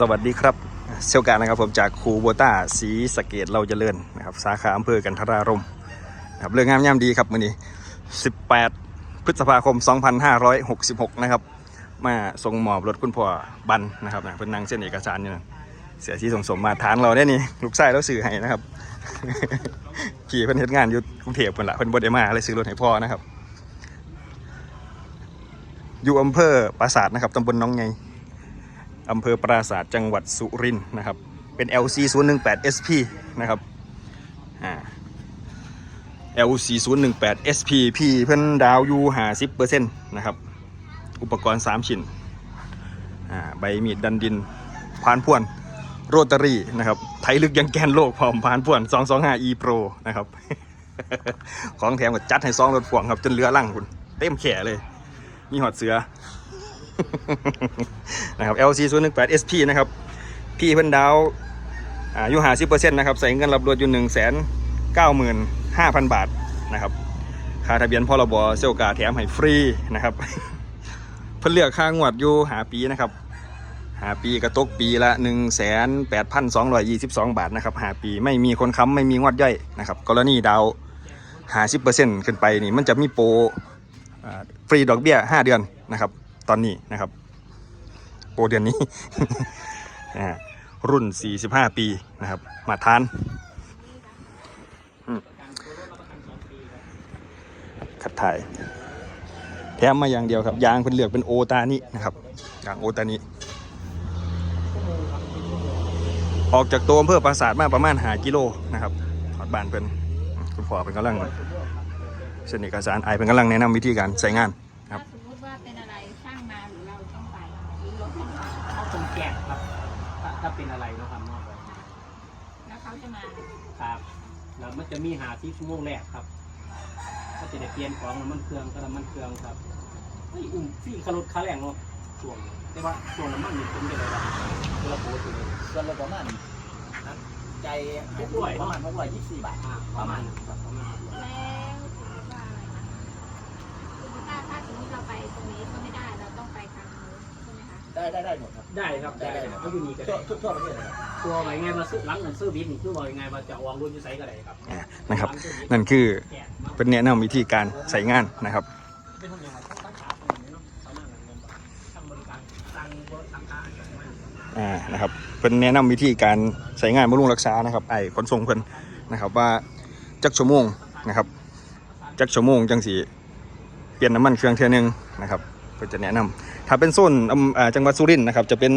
สวัสดีครับเซลการนะครับผมจากคูโบต้าสีสะเกตเราเจริญนะครับสาขาอำเภอกันทรารมนะครับเรื่องงามย่ามดีครับมื้อนี้ 18 พฤษภาคม 2566 นะครับ มาส่งหมอบรถคุณพ่อบันนะครับนะเป็นนางเส้นเอกสารอยู่นะเสียชีสมสมมาทานเราได้นี่ลูกชายเราสื่อให้นะครับพี่เพิ่นเฮ็ดงานอยู่กรุงเทพเพิ่นละเพิ่นบ่ได้มาเลยซื้อรถให้พ่อนะครับ อยู่อำเภอปราสาทนะครับตำบลน้องไง อำเภอปราศาสตร์จังหวัดสุรินทร์นะครับ เป็น LC 0 1 8 SP นะครับ LC 0 1 8 SP พี่เพิ่นดาวอยู่50%นะครับ อุปกรณ์ 3 ชิ้นอ่าใบมีดดันดิน พานพ่วน โรตารี่นะครับ ไทยลึกยังแกนโลกพร้อมพานพ่วน 225 E Pro นะครับ ของแถมก็จัดให้ซองรถพ่วงครับ จนเรือลั่งคุณ เต็มแขเลย มีหอดเสือ นะครับ LC 0 1 8 SP นะครับ พี่เพิ่นดาวอาอายุ50%นะครับ ใส่เงินรับรถอยู่1 9 5 0 0 0บาทนะครับ ค่าทะเบียนพรบเซลกาแถมให้ฟรีนะครับ เพิ่นเลือกค่างวดอยู่หาปีนะครับหาปีกระตกปีละ 1 8 2 2 2 บาทนะครับหาปีไม่มีคนค้ำไม่มีงวดย่อยนะครับ กรณีดาว50%ขึ้นไปนี่มันจะมีโปรฟรีดอกเบี้ย 5 เดือนนะครับ ตอนนี้นะครับ โปรเดือนนี้ รุ่น 45 ปีนะครับ มาทานขัดถ่ายแถมมาอย่างเดียวครับ ยางเพิ่นเหลือกเป็นโอตานินะครับยางโอตานิออกจากตัวอำเภอปราสาทมาประมาณหากิโลนะครับถอดบานเป็นคุณพ่อเป็นกำลังเส้นเอกสารไอเป็นกำลังแนะนำวิธีการใช้งาน ถ้าคนแก่ครับถ้าถ้าเป็นอะไรเนาะครับนอกไปแล้วเขาจะมาครับแล้วมันจะมีหาที่ชั่วโมงแรกครับ ก็จะได้เปลี่ยนของน้ำมันเครื่องก็น้ำมันเครื่องครับเฮ้ยอุ้มพี่ขารถขาแรงเนาะช่วงแต่ว่าช่วงน้ำมันนี่ผมจะได้รับคนละโบสถ์เลยส่วนลดประมาณใจประมาณหกร้อยยี่สิบสี่บาทอ่าประมาณครับประมาณ แล้ว ไหมคะได้ได้ได้หมดครับ ได้ครับได้เขาอยู่นี่ก็ทั่วได้ทั่วทั่วประเทศเลยครับ ตัวไว้ไงมาซื้อหลังเงินซื้อบินคือว่ายังไงว่าจะวางรุ่นอยูไซก็ได้ครับอ่านะครับ นั่นคือแก่มากเป็นแนะนำวิธีการใช้งานนะครับ เป็นคนยังไงต้องตั้งขาตรงนี้เนาะประมาณนั้นเลยทำบริการตั้งรถตั้งขาอย่างนั้นอ่า นะครับเป็นแนะนำวิธีการใช้งานบำรุงรักษา นะครับ ไอ้ขนส่งเพิ่นนะครับว่าจักชั่วโมงนะครับจักชั่วโมงจังสีเปลี่ยนน้ำมันเครื่องเท่อนึงนะครับ เพื่อจะแนะนำถ้าเป็นโซนอำอ่าจังหวัดสุรินทร์นะครับจะเป็น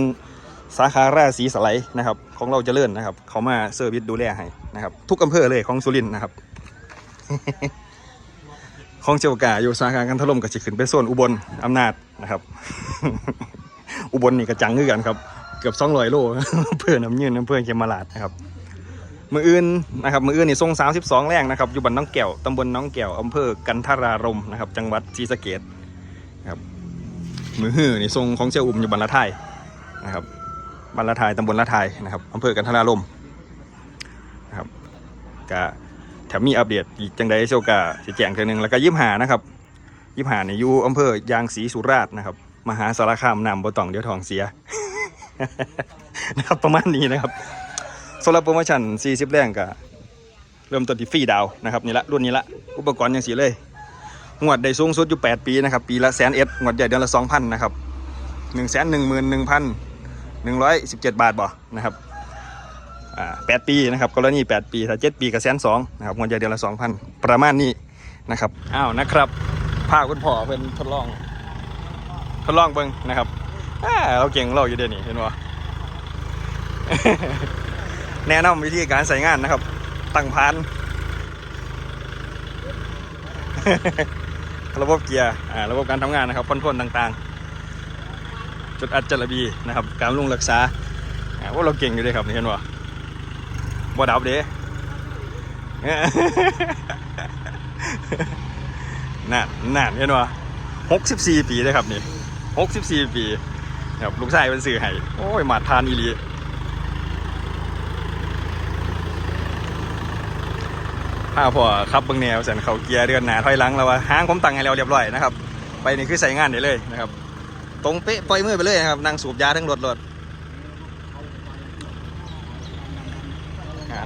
สาขาราศีสไลด์นะครับของเราจะเจริญนนะครับ เขามาเซอร์วิสดูแลให้นะครับ ทุกอำเภอเลยของสุรินทร์นะครับของเจ้ากาอยู่สาขากันทล่มกับสิขึ้นไปโซนอุบลอำนาจนะครับ อุบลนี่ก็จังคือกันครับ เกือบ200โลอำเพื่อน้ำยืนอำเภอนเขมราชนะครับมืออื่นนะครับมืออื่นนี่ทรง32แรงนะครับอยู่บ้านน้องแก้วตำบลน้องแก้วอำเภอกันทารารมนะครับ จังหวัดศรีสะเกษนะครับ มือหื้อนี่ทรงของเจ้าอุ่มอยู่บ้านละทายนะครับบ้านละทายตำบลละทายนะครับอำเภอกันทรารมนะครับก็แถมมีอัปเดตอีกจังใดเชียวกาสิแจงเทีนึงแล้วก็ยิมหานะครับยิมหานี่อยู่อำเภอยางศรีสุราษฎร์นะครับ มหาสารคามนำบ่ตองเดี๋ยวทองเสียนะครับประมาณนี้นะครับสำหรับโปรโมชั่น40 แรงก็เริ่มต้นที่ฟรีดาวนะครับนี่ละรุ่นนี้ละอุปกรณ์ยังสีเลย งวดได้สูงสุดอยู่ 8 ปีนะครับ ปีละแสนเอ็ดงวดใหญ่เดือนละ 2,000นะครับ1 1 1 1 117 บาทบ่นะครับอ่า8ปีนะครับกรณี 8 ปีถ้า 7 ปีก็แสนสองนะครับงวดใหญ่เดือนละ 2,000 ประมาณนี้นะครับอ้าวนะครับพาคุณพ่อเพิ่นทดลอง ทดลองเบิ่งนะครับอ่าเราเก่งเราอยู่เดี๋ยวนี้เห็นบ่แนะนำวิธีการใส่งานนะครับ ตั้งพาน ระบบเกียร์อ่าระบบการทำงานนะครับพ่นพ่นต่างๆ จุดอัดจระบีนะครับ การลุงรักษาอ่าว่าเราเก่งอยู่เลยครับเห็นบ่บ่ดับเด้นั่นนั่นเห็นบ่หกสิบสี่ปีเลยครับนี่หกสิบสี่ปีครับลูกชายเป็นสื่อให้โอ้ยหมาดทานอีลี พาพ่อขับเบิ้งแนวสันเขาเกียร์เดือนหนาถอยหลังแล้วว่าห้างผมตั้งให้เราเรียบร้อยนะครับไปนี่คือใส่งานได้เลยนะครับ ตรงเป๊ะปล่อยมือไปเลยนะครับนั่งสูบยาทั้งรถรถ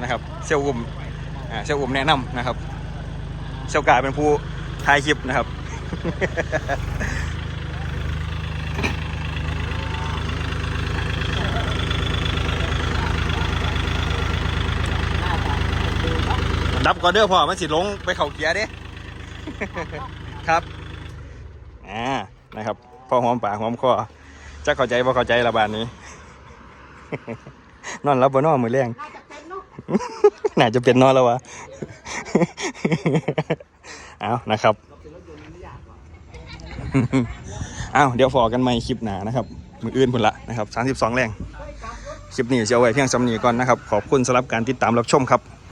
นะครับเซลล์อุ่มเซลล์อุ่มแนะนำนะครับเซลล์กาเป็นผู้ถ่ายคลิปนะครับ ดับก่อนเด้อพ่อมันสิลงไปเข่าเกียร์เด้ ครับ อ่า นะครับ พ่อหอมปากหอมคอจะเข้าใจบ่เข้าใจละบาดนี้ นอนรับบ่นอนมือแรงน่าจะเป็นเนาะน่าจะเป็นนอนแล้ววะ เอานะครับ เอาเดี๋ยวฟอกันใหม่คลิปหนานะครับ มืออื่นพุ่นละนะครับ 32 แรง คลิปนี้จะเอาไว้เพียงสำนีก่อนนะครับ ขอบคุณสำหรับการติดตามรับชมครับ